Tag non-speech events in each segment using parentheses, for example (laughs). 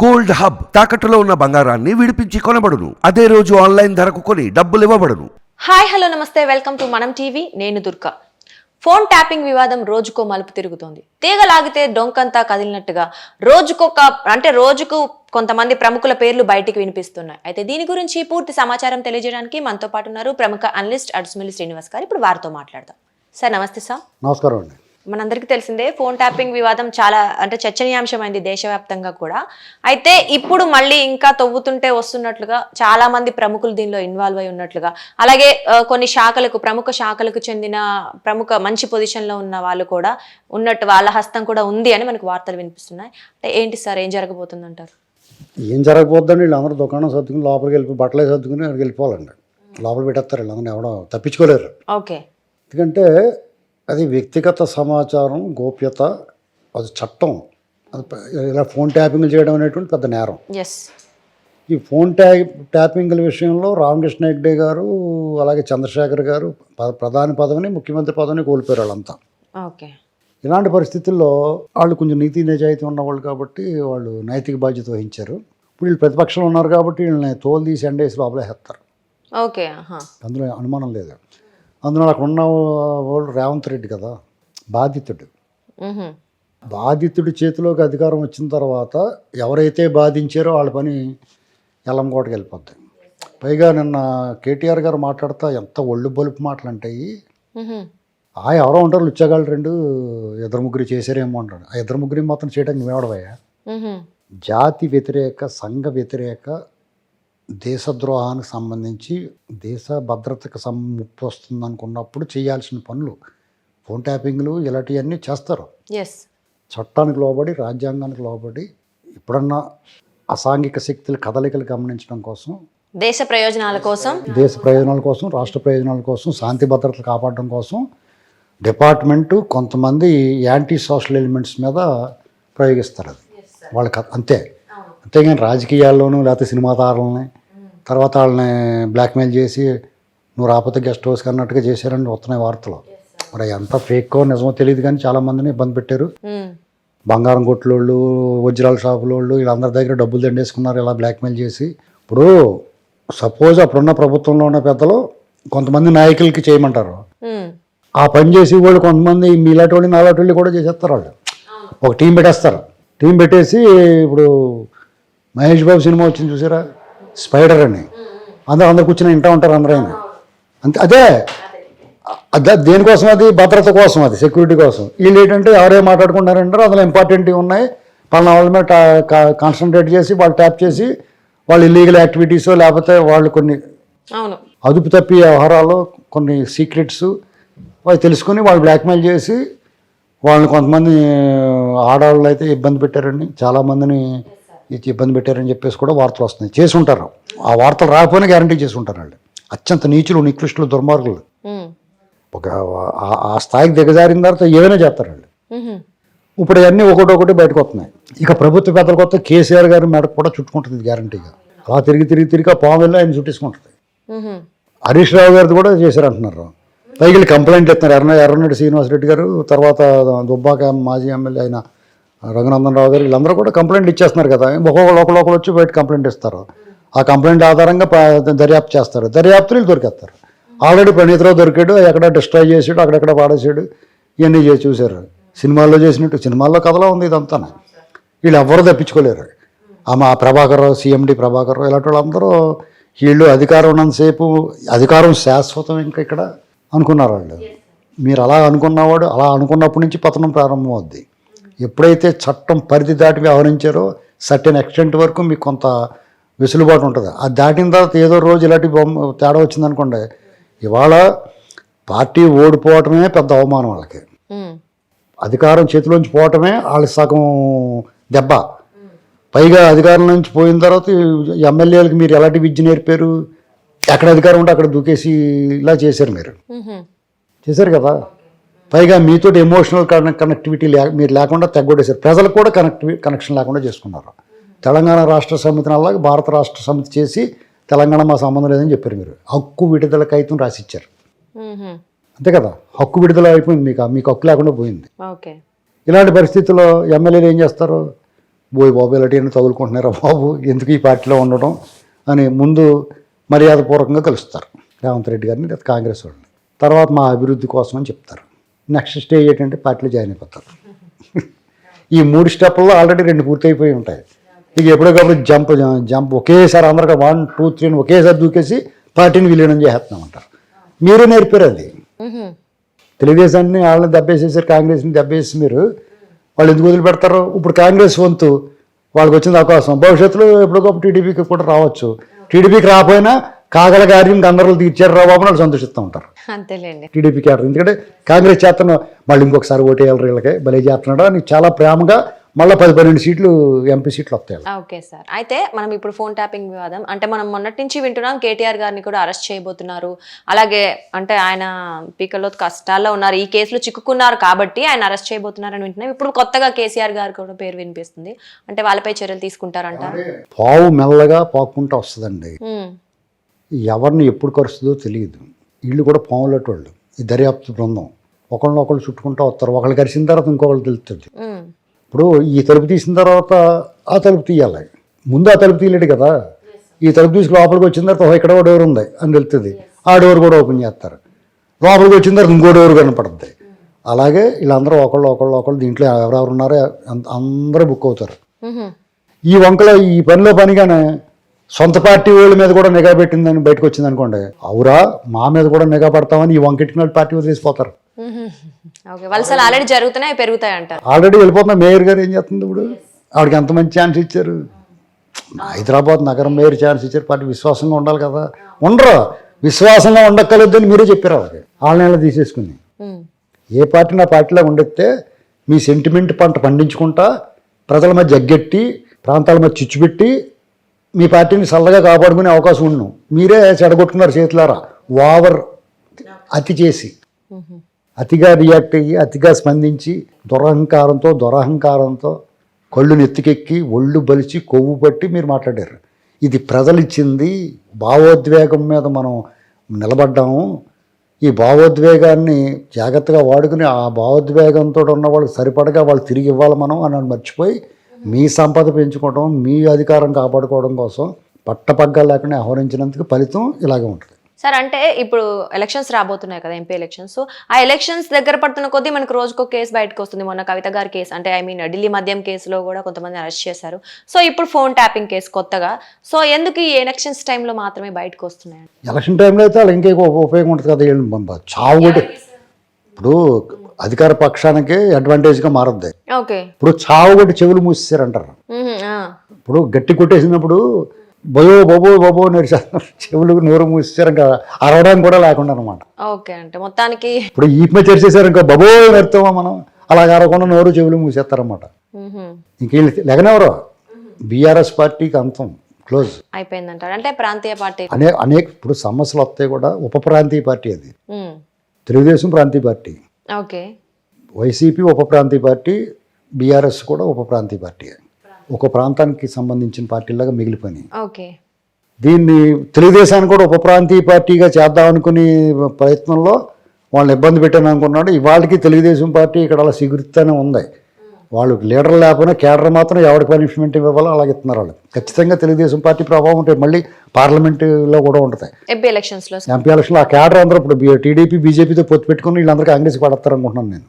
Gold hub తాకట్టులో ఉన్న బంగారాన్ని విడిపించి కొనబడును. అదే రోజు ఆన్లైన్ ధరకు కొని డబ్బులు ఇవ్వబడును. హాయ్ హలో నమస్తే. Welcome to Manam TV. నేను దుర్గా. ఫోన్ ట్యాపింగ్ వివాదం రోజుకో మలుపు తిరుగుతోంది. తీగ లాగితే డొంకంతా కదిలినట్టుగా రోజుకొక అంటే రోజుకు కొంతమంది ప్రముఖుల పేర్లు బయటికి వినిపిస్తున్నాయి. అయితే దీని గురించి పూర్తి సమాచారం తెలియజేయడానికి మనతో పాటు ఉన్నారు ప్రముఖ అనలిస్ట్ అడ్స్మిల్లి శ్రీనివాస్ గారు. ఇప్పుడు వారితో మాట్లాడదాం. సార్ నమస్తే సార్. నమస్కారం అండి. మనందరికీ తెలిసిందే ఫోన్ ట్యాపింగ్ వివాదం చాలా అంటే చర్చనీయాంశమైంది దేశవ్యాప్తంగా కూడా. అయితే ఇప్పుడు మళ్ళీ ఇంకా తవ్వుతుంటే వస్తున్నట్లుగా చాలా మంది ప్రముఖులు దీనిలో ఇన్వాల్వ్ అయి ఉన్నట్లుగా. అలాగే కొన్ని శాఖలకు ప్రముఖ శాఖలకు చెందిన ప్రముఖ మంచి పొజిషన్లో ఉన్న వాళ్ళు కూడా ఉన్నట్టు వాళ్ళ హస్తం కూడా ఉంది అని మనకు వార్తలు వినిపిస్తున్నాయి. అంటే ఏంటి సార్ ఏం జరగబోతుంది అంటారు ఏం జరగబోద్దండి వీళ్ళందరూ దుకాణం సర్దుకుని లోపలికి వెళ్ళి బట్టలే సర్దుకుని అక్కడికి వెళ్ళిపోవాలండి. లోపల పెట్టేస్తారు వీళ్ళందరూ ఎవడో తప్పించుకోలేరు. ఓకే. ఎందుకంటే అది వ్యక్తిగత సమాచారం గోప్యత అది చట్టం. అది ఇలా ఫోన్ ట్యాపింగ్లు చేయడం అనేటువంటి పెద్ద నేరం. ఈ ఫోన్ ట్యా ట్యాపింగ్ల విషయంలో రామకృష్ణ హెగ్డే గారు అలాగే చంద్రశేఖర్ గారు ప్రధాని పదవిని ముఖ్యమంత్రి పదవిని కోల్పోయారు వాళ్ళంతా. ఓకే. ఇలాంటి పరిస్థితుల్లో వాళ్ళు కొంచెం నీతి నిజాయితీ ఉన్నవాళ్ళు కాబట్టి వాళ్ళు నైతిక బాధ్యత వహించారు. ఇప్పుడు వీళ్ళు ప్రతిపక్షంలో ఉన్నారు కాబట్టి వీళ్ళని తోలు తీసి ఎండేసి లోపలేస్తారు ఓకే ఆహా. అందులో అనుమానం లేదు. అందులో అక్కడ ఉన్న వాళ్ళు రేవంత్ రెడ్డి కదా బాధితుడు. బాధితుడి చేతిలోకి అధికారం వచ్చిన తర్వాత ఎవరైతే బాధించారో వాళ్ళ పని ఎల్లంకోటకి వెళ్ళిపోద్ది పైగా నిన్న కేటీఆర్ గారు మాట్లాడుతా ఎంత ఒళ్ళు బలుపు మాటలు అంటాయి. ఆ ఎవరో ఉంటారు లుచ్చగాళ్ళు రెండు ఇద్దరు ముగ్గురు చేశారేమో అంటారు ఆ ఇద్దరు ముగ్గురు మాత్రం చేయడానికి నువ్వేవడవయ్యా మ్హూ. జాతి వ్యతిరేక సంఘ వ్యతిరేక దేశద్రోహానికి సంబంధించి దేశ భద్రతకు సం ముప్పు వస్తుంది అనుకున్నప్పుడు చేయాల్సిన పనులు ఫోన్ ట్యాపింగ్లు ఇలాంటివన్నీ చేస్తారు. చట్టానికి లోబడి రాజ్యాంగానికి లోబడి ఎప్పుడన్నా అసాంఘిక శక్తుల కదలికలు గమనించడం కోసం దేశ ప్రయోజనాల కోసం. దేశ ప్రయోజనాల కోసం రాష్ట్ర ప్రయోజనాల కోసం శాంతి భద్రతలు కాపాడడం కోసం డిపార్ట్మెంటు కొంతమంది యాంటీ సోషల్ ఎలిమెంట్స్ మీద ప్రయోగిస్తారు అది. వాళ్ళకి అంతే. అంతేగాని రాజకీయాల్లోనూ లేకపోతే సినిమా తారలని తర్వాత వాళ్ళని బ్లాక్మెయిల్ చేసి నువ్వు రాకపోతే గెస్ట్ హౌస్కి అన్నట్టుగా చేశారని వస్తున్నాయి వార్తలు. మరి ఎంత ఫేక్కో నిజమో తెలియదు కానీ చాలామందిని ఇబ్బంది పెట్టారు. మ్. బంగారం కొట్లోళ్ళు వజ్రాల షాపులోళ్ళు వీళ్ళందరి దగ్గర డబ్బులు దండేసుకున్నారు ఇలా బ్లాక్మెయిల్ చేసి. ఇప్పుడు సపోజ్ అప్పుడున్న ప్రభుత్వంలో ఉన్న పెద్దలు కొంతమంది నాయకులకి చేయమంటారు. మ్. ఆ పని చేసి వాళ్ళు కొంతమంది మీలాంటి వాళ్ళు నాలాంటి వాళ్ళు కూడా చేసేస్తారు వాళ్ళు. ఒక టీం పెట్టేస్తారు. టీం పెట్టేసి ఇప్పుడు మహేష్ బాబు సినిమా వచ్చింది చూసారా? స్పైడర్ అని. అందరూ అందరు కూర్చొని వింటూ ఉంటారు అందరూ ఆయన అంతే అదే. అదే దేనికోసం అది? భద్రత కోసం అది సెక్యూరిటీ కోసం. వీళ్ళు ఏంటంటే ఎవరే మాట్లాడుకుంటారంటారో అందులో ఇంపార్టెంట్ ఉన్నాయి. పలానా వాళ్ళ మీద కాన్సన్ట్రేట్ చేసి వాళ్ళు ట్యాప్ చేసి వాళ్ళు ఇల్లీగల్ యాక్టివిటీస్ లేకపోతే వాళ్ళు కొన్ని అదుపు తప్పి వ్యవహారాలు కొన్ని సీక్రెట్స్ అవి తెలుసుకొని వాళ్ళు బ్లాక్మెయిల్ చేసి వాళ్ళని కొంతమంది ఆడవాళ్ళు అయితే ఇబ్బంది పెట్టారని చాలామందిని ఇది ఇబ్బంది పెట్టారని చెప్పేసి కూడా వార్తలు వస్తున్నాయి. చేసి ఉంటారు ఆ వార్తలు రాకపోయినా గ్యారంటీ చేసి ఉంటారు వాళ్ళు. అత్యంత నీచులు నికృష్టులు దుర్మార్గులు. ఒక ఆ- స్థాయికి దిగజారిన తర్వాత ఏమైనా చేస్తారు వాళ్ళు. ఇప్పుడు ఇవన్నీ ఒకటి ఒకటి బయటకు వస్తున్నాయి. ఇక ప్రభుత్వ పెద్దల కొత్త కేసీఆర్ గారి మెడకు కూడా చుట్టుకుంటుంది గ్యారంటీగా అలా తిరిగి తిరిగి తిరిగి ఆ పాము వెళ్ళి ఆయన చుట్టేసుకుంటుంది. హరీష్ రావు గారిది కూడా చేశారు అంటున్నారు పైకి వెళ్ళి కంప్లైంట్ ఇస్తున్నారు. ఎర్ర ఎర్రనరెడ్డి శ్రీనివాసరెడ్డి గారు తర్వాత దుబ్బాక మాజీ ఎమ్మెల్యే అయిన రఘునందన్ గారు వీళ్ళందరూ కూడా కంప్లైంట్ ఇచ్చేస్తున్నారు కదా. ఒక్కొక్కరు ఒకళ్ళు వచ్చి బయట కంప్లైంట్ ఇస్తారు. ఆ కంప్లైంట్ ఆధారంగా దర్యాప్తు చేస్తారు. దర్యాప్తులు దొరికేస్తారు. ఆల్రెడీ ప్రణీతరావు దొరికాడు ఎక్కడ డిస్ట్రాయ్ చేసాడు అక్కడెక్కడ పాడేసాడు ఇవన్నీ చేసి చూశారు. సినిమాల్లో చేసినట్టు సినిమాల్లో కథలో ఉంది ఇదంతా వీళ్ళు ఎవ్వరూ తప్పించుకోలేరు ఆమె ప్రభాకర్ రావు సీఎండి ప్రభాకర్ రావు ఇలాంటి వాళ్ళందరూ వీళ్ళు అధికారం ఉన్నంతసేపు అధికారం శాశ్వతం ఇంకా ఇక్కడ అనుకున్నారు వాళ్ళు. మీరు అలా అనుకున్నవాడు అలా అనుకున్నప్పటి నుంచి పతనం ప్రారంభమవుద్ది. ఎప్పుడైతే చట్టం పరిధి దాటి వ్యవహరించారో సర్టెన్ ఎక్స్టెంట్ వరకు మీకు కొంత వెసులుబాటు ఉంటుంది. అది దాటిన తర్వాత ఏదో రోజు ఇలాంటి బొమ్మ తేడా వచ్చిందనుకోండి ఇవాళ పార్టీ ఓడిపోవటమే పెద్ద అవమానం వాళ్ళకి. అధికారం చేతిలోంచి పోవటమే వాళ్ళ సగం దెబ్బ. పైగా అధికారం నుంచి పోయిన తర్వాత ఎమ్మెల్యేలకు మీరు ఎలాంటి విద్య నేర్పారు? ఎక్కడ అధికారం ఉంటే అక్కడ దూకేసి ఇలా చేశారు మీరు. చేశారు కదా? పైగా మీతో ఎమోషనల్ కనెక్టివిటీ లే మీరు లేకుండా తెగ్గొట్టేశారు ప్రజలకు కూడా కనెక్టివి కనెక్షన్ లేకుండా చేసుకున్నారు. తెలంగాణ రాష్ట్ర సమితిని అలాగే భారత రాష్ట్ర సమితి చేసి తెలంగాణ మా సంబంధం లేదని చెప్పారు మీరు. హక్కు విడుదల కైతం రాసిచ్చారు. అంతే కదా? హక్కు విడుదల అయిపోయింది మీకు. మీకు హక్కు లేకుండా పోయింది. ఇలాంటి పరిస్థితుల్లో ఎమ్మెల్యేలు ఏం చేస్తారు? బోయ్ బాబు ఇలాంటివన్నీ తగులుకుంటున్నారా బాబు? ఎందుకు ఈ పార్టీలో ఉండడం? అని ముందు మర్యాదపూర్వకంగా కలుస్తారు. రేవంత్ రెడ్డి గారిని లేదా కాంగ్రెస్ వాళ్ళని. తర్వాత మా అభివృద్ధి కోసం అని చెప్తారు. నెక్స్ట్ స్టేజ్ ఏంటంటే పార్టీలో జాయిన్ అయిపోతారు. ఈ మూడు స్టెప్ల్లో ఆల్రెడీ రెండు పూర్తయిపోయి ఉంటాయి. ఇక ఎప్పటికప్పుడు జంప్ జంప్ ఒకేసారి అందరికీ వన్ టూ త్రీ ఒకేసారి దూకేసి పార్టీని విలీనం చేస్తున్నామంటారు మీరే నేర్పారు అది. తెలుగుదేశాన్ని వాళ్ళని దెబ్బేసేసారు కాంగ్రెస్ని దెబ్బేసి మీరు వాళ్ళు ఎందుకు వదిలిపెడతారు? ఇప్పుడు కాంగ్రెస్ వంతు వాళ్ళకి వచ్చిన అవకాశం. భవిష్యత్తులో ఎప్పటికప్పుడు టీడీపీకి కూడా రావచ్చు. టీడీపీకి రాకపోయినా కాగల గారిని గందరలు తీర్చారు రా బాబు అని వాళ్ళు సంతోషిస్తూ ఉంటారు. అంతేలేండి. TDP cadre. ఎందుకంటే కాంగ్రెస్ చేతను మళ్ళీ ఇంకొకసారి ఓటేయాలి వీళ్ళకి భలే చేస్తున్నాడు అని చాలా ప్రేమగా మళ్ళీ పది పన్నెండు సీట్లు ఎంపీ సీట్లు వస్తాయి. Okay sir. అయితే మనం ఇప్పుడు ఫోన్ ట్యాపింగ్ వివాదం. అంటే మనం మొన్నటి నుంచి వింటున్నాం కేటీఆర్ గారిని కూడా అరెస్ట్ చేయబోతున్నారు. అలాగే అంటే ఆయన పీకల్లో కష్టాల్లో ఉన్నారు. ఈ కేసులో చిక్కుకున్నారు కాబట్టి ఆయన అరెస్ట్ చేయబోతున్నారని వింటున్నాం. ఇప్పుడు కొత్తగా కేసీఆర్ గారు కూడా పేరు వినిపిస్తుంది. అంటే వాళ్ళపై చర్యలు తీసుకుంటారంటారు పావు మెల్లగా పాకుంటూ వస్తుందండి. ఎవరిని ఎప్పుడు కరుస్తుందో తెలియదు. వీళ్ళు కూడా పాములటి వాళ్ళు ఈ దర్యాప్తు బృందం. ఒకళ్ళని ఒకళ్ళు చుట్టుకుంటూ వస్తారు. ఒకళ్ళు కరిసిన తర్వాత ఇంకొకళ్ళు తెలుస్తుంది. ఇప్పుడు ఈ తలుపు తీసిన తర్వాత ఆ తలుపు తీయాలి. ముందు ఆ తలుపు తీయలేడు కదా? ఈ తలుపు తీసుకు లోపలికి వచ్చిన తర్వాత "ఓహో, ఇక్కడ ఒక డోర్ ఉంది అని తెలుస్తుంది. ఆ డోర్ కూడా ఓపెన్ చేస్తారు. లోపలికి వచ్చిన తర్వాత ఇంకో డోర్ కనపడుతుంది అలాగే వీళ్ళందరూ ఒకళ్ళు ఒకళ్ళు ఒకళ్ళు దీంట్లో ఎవరెవరు ఉన్నారో అందరూ బుక్ అవుతారు. ఈ వంకలో ఈ పనిలో పనిగానే సొంత పార్టీ వాళ్ళ మీద కూడా నిఘా పెట్టిందని బయటకు వచ్చింది అనుకోండి. అవురా మా మీద కూడా నిఘా పడతామని ఈ వంకెట్టిన వాళ్ళు పార్టీ వదిలేసిపోతారు వలసలు ఆల్రెడీ జరుగుతున్నాయి పెరుగుతాయి అంటారు ఆల్రెడీ వెళ్ళిపోతున్న మేయర్ గారు ఏం చేస్తుంది ఇప్పుడు? ఆవిడకి ఎంత మంచి ఛాన్స్ ఇచ్చారు? హైదరాబాద్ నగరం మేయర్ ఛాన్స్ ఇచ్చారు పార్టీ విశ్వాసంగా ఉండాలి కదా. ఉండరు విశ్వాసంగా ఉండక్కలేదని మీరే చెప్పారు వాళ్ళకి. వాళ్ళని తీసేసుకుని ఏ పార్టీ నా పార్టీలో ఉండెత్తే మీ సెంటిమెంట్ పంట పండించుకుంటా ప్రజల మధ్య జగ్గెట్టి ప్రాంతాల మధ్య చిచ్చుపెట్టి మీ పార్టీని చల్లగా కాపాడుకునే అవకాశం ఉండు. మీరే చెడగొట్టుకున్నారు చేతులారా. ఓవర్ అతి చేసి. అతిగా రియాక్ట్ అయ్యి అతిగా స్పందించి దురహంకారంతో దురహంకారంతో కళ్ళు నెత్తికెక్కి ఒళ్ళు బలిచి కొవ్వు పట్టి మీరు మాట్లాడారు. ఇది ప్రజలు ఇచ్చింది భావోద్వేగం మీద మనం నిలబడ్డాము. ఈ భావోద్వేగాన్ని జాగ్రత్తగా వాడుకుని ఆ భావోద్వేగంతో ఉన్న వాళ్ళకి సరిపడగా వాళ్ళు తిరిగి ఇవ్వాలి మనం అని మర్చిపోయి మీ సంపద పెంచుకోవడం మీ అధికారం కాపాడుకోవడం కోసం పట్టపగ్గా లేకుండా ఆహ్వానించినందుకు ఫలితం ఇలాగే ఉంటుంది. సార్ అంటే ఇప్పుడు ఎలక్షన్స్ రాబోతున్నాయి కదా ఎంపీ ఎలక్షన్స్ ఆ ఎలక్షన్స్ దగ్గర పడుతున్న కొద్దీ మనకు రోజుకో కేసు బయటకు వస్తుంది. మొన్న కవిత గారి కేసు అంటే ఐ మీన్ ఢిల్లీ మద్యం కేసులో కూడా కొంతమంది అరెస్ట్ చేశారు. సో ఇప్పుడు ఫోన్ ట్యాపింగ్ కేసు కొత్తగా. సో ఎందుకు ఈ ఎలక్షన్స్ టైంలో మాత్రమే బయటకు వస్తున్నాయి? ఎలక్షన్ టైంలో అయితే వాళ్ళకి ఇంకే ఉపయోగం ఉంటుంది కదా చావు కూడా ఇప్పుడు అధికార పక్షానికి అడ్వాంటేజ్గా మారద్ది. ఓకే. ఇప్పుడు చావు కొట్టి చెవులు మూసేసారంటారు ఇప్పుడు గట్టి కొట్టేసినప్పుడు బయో బొబో బొబో నేర్చారు చెవులు నోరు మూసేసారు ఇంకా అరవడానికి కూడా లేకుండా అనమాట ఓకే అంటే మొత్తానికి ఇప్పుడు ఈ మీద తెరిచేసారు ఇంకా బబో నేర్తామా మనం. అలా అరవకుండా నోరు చెవులు మూసేస్తారన్నమాట. ఇంక లెగనెవరు? బీఆర్ఎస్ పార్టీకి అంతం. క్లోజ్. అయిపోయిందంటారు. అంటే ప్రాంతీయ పార్టీ. అనే అనేక ఇప్పుడు సమస్యలు వస్తాయి కూడా. ఉప ప్రాంతీయ పార్టీ అది. తెలుగుదేశం ప్రాంతీయ పార్టీ. ఓకే. వైసీపీ ఉప ప్రాంతీయ పార్టీ బీఆర్ఎస్ కూడా ఉప ప్రాంతీయ పార్టీ. ఒక ప్రాంతానికి సంబంధించిన పార్టీలాగా మిగిలిపోయినాయి. ఓకే. దీన్ని తెలుగుదేశాన్ని కూడా ఉప ప్రాంతీయ పార్టీగా చేద్దాం అనుకునే ప్రయత్నంలో వాళ్ళని ఇబ్బంది పెట్టాను అనుకున్నాడు ఇవాళకి తెలుగుదేశం పార్టీ ఇక్కడ అలా సిగురుతూనే ఉంది. వాళ్ళు లీడర్ లేకపోయినా కేడర్ మాత్రం ఎవరికి పనిష్మెంట్ ఇవ్వాలో అలాగే ఇస్తున్నారు వాళ్ళు. ఖచ్చితంగా తెలుగుదేశం పార్టీ ప్రభావం ఉంటుంది మళ్ళీ పార్లమెంటులో కూడా ఉంటుంది. ఎంపీ ఎలక్షన్స్లో ఎంపీ ఎలక్షన్లో ఆ కేడర్ అందరూ ఇప్పుడు టీడీపీ బీజేపీతో పొత్తు పెట్టుకుని వీళ్ళందరూ కాంగ్రెస్ పడతారు అనుకుంటున్నాను నేను.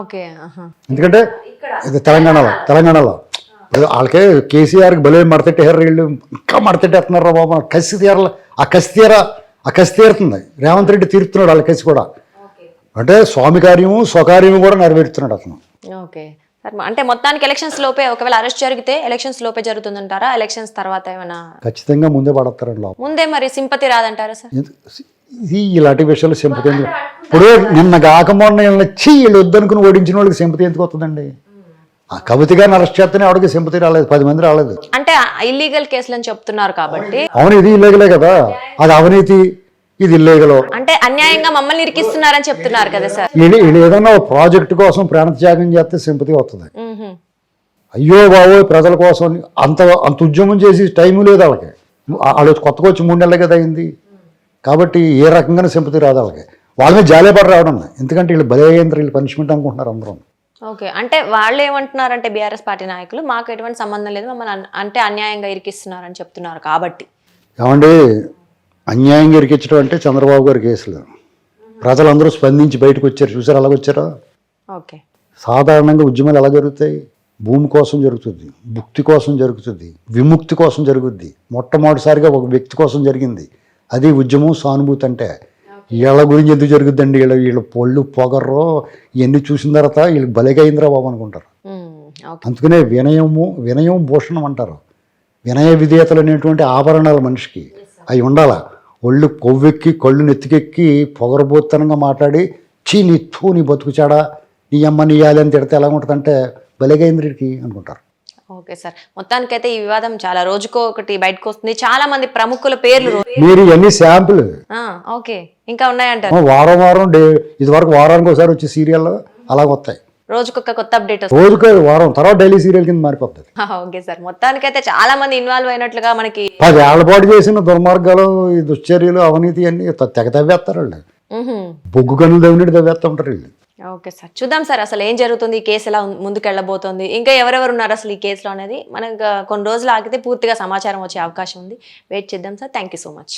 ఓకే. ఎందుకంటే ఇది తెలంగాణలో తెలంగాణలో. వాళ్ళకే కేసీఆర్కి భలే మడతెట్టారు వీళ్ళు. ఇంకా మడతెట్టేస్తున్నారు బాబు? కసి తీరాల ఆ కసి తీరా ఆ కసి తీరుతుంది. రేవంత్ రెడ్డి తీరుతున్నాడు వాళ్ళ కసి కూడా. అంటే స్వామి కార్యము స్వకార్యము కూడా నెరవేరుతున్నాడు అతను. ఓకే. అంటే మొత్తానికి ఎలక్షన్స్ లోపే ఒకవేళ అరెస్ట్ జరిగితే ఎలక్షన్స్ లోపే జరుగుతుందంటారా? ఎలక్షన్స్ తర్వాత ఏమైనా? ఖచ్చితంగా ముందే పడతారండి లోపల. ముందే మరి సింపతి రాదంటారా సార్? ఇది ఇలాంటి విషయాలు సింపతి ఎందుకు? ఇప్పుడు నిన్న కాక మొన్న వీళ్ళని వచ్చి వీళ్ళు వద్దనుకుని ఓడించిన వాళ్ళకి సింపతి ఎందుకు వస్తుందండి? ఆ కవిత గారిని అరెస్ట్ చేస్తేనే ఆవిడకి సింపతి రాలేదు పది మంది రాలేదు. అంటే ఇల్లీగల్ కేసులు అని చెప్తున్నారు కాబట్టి. అవును ఇది ఇల్లేగలే కదా? అది అవినీతి ఇది ఇల్లేగలో అంటే అన్యాయంగా మమ్మల్ని ఇరికిస్తున్నారని చెప్తున్నారు కదా సార్. ఒక ప్రాజెక్ట్ కోసం ప్రాణ త్యాగం చేస్తే సింపతి వస్తుంది. అయ్యో బాబోయ్ ప్రజల కోసం అంత అంత ఉద్యమం చేసి టైం లేదు వాళ్ళకి. వాళ్ళు కొత్తగా వచ్చి మూడు నెలలే కదా అయింది. కాబట్టి ఏ రకంగా సింపతి రాదు వాళ్ళకి. వాళ్ళ మీద రావడం ఎందుకంటే వీళ్ళు బలే వీళ్ళు పనిష్మెంట్ అనుకుంటున్నారు అందరం. ఓకే. అంటే వాళ్ళు ఏమంటున్నారంటే బీఆర్ఎస్ పార్టీ నాయకులు మాకు ఎటువంటి సంబంధం లేదు మమ్మల్ని అంటే అన్యాయంగా ఇరికిస్తున్నారని చెప్తున్నారు కాబట్టి. ఏమండి అన్యాయంగా ఇరికించడం అంటే చంద్రబాబు గారి కేసులు. ప్రజలందరూ స్పందించి బయటకు వచ్చారు. చూసారు అలాగ వచ్చారా? ఓకే. సాధారణంగా ఉద్యమాలు ఎలా జరుగుతాయి? భూమి కోసం జరుగుతుంది భుక్తి కోసం జరుగుతుంది విముక్తి కోసం జరుగుద్ది. మొట్టమొదటిసారిగా ఒక వ్యక్తి కోసం జరిగింది. అది ఉద్యమం సానుభూతి అంటే. వీళ్ళ గురించి ఎందుకు జరుగుద్దండి? వీళ్ళ వీళ్ళ పొళ్ళు పొగర్రో ఇవన్నీ చూసిన తర్వాత వీళ్ళకి బలిగైందిరా బాబు అనుకుంటారు. అందుకనే వినయము వినయం భూషణం అంటారు. వినయ విధేయతలు అనేటువంటి ఆభరణాలు మనిషికి. అవి ఉండాల? ఒళ్ళు కొవ్వెక్కి కళ్ళు నెత్తికెక్కి పొగరబోత్తనంగా మాట్లాడి చీ నీ తూ నీ బతుకు చాడా నీ అమ్మ నీ అని తిడితే ఎలా ఉంటుందంటే బలిగైంద్రికి అనుకుంటారు. Okay sir. మొత్తానికైతే ఈ వివాదం చాలా రోజుకో ఒకటి బయటకు వస్తుంది. చాలా మంది ప్రముఖుల పేర్లు మీరు ఇవన్నీ శాంపుల్. ఓకే. ఇంకా ఉన్నాయంటారు. వారం వారం డే ఇది వరకు వారానికి ఒకసారి వచ్చే సీరియల్ అలా వస్తాయి. రోజుకొక కొత్త అప్డేట్ వస్తుంది. రోజుకో వారం తర్వాత డైలీ సీరియల్ కింద మారిపోతుంది (laughs) ఓకే సార్. మొత్తానికైతే చాలా మంది ఇన్వాల్వ్ అయినట్లుగా మనకి పది ఏళ్ళ పాటు చేసిన దుర్మార్గాలు ఈ దుశ్చర్యలు అవినీతి అన్ని తెగ తవ్వేస్తారు వాళ్ళు. బొగ్గు కన్నులు తవ్వినట్టు తవ్వేస్తూ ఉంటారు వీళ్ళు. Okay sir. చూద్దాం సార్ అసలు ఏం జరుగుతుంది ఈ కేసు ఎలా ముందుకు వెళ్ళబోతోంది ఇంకా ఎవరెవరు ఉన్నారు అసలు ఈ కేసులో అనేది? మనకు కొన్ని రోజులు ఆగితే పూర్తిగా సమాచారం వచ్చే అవకాశం ఉంది. వెయిట్ చేద్దాం sir. Thank you so much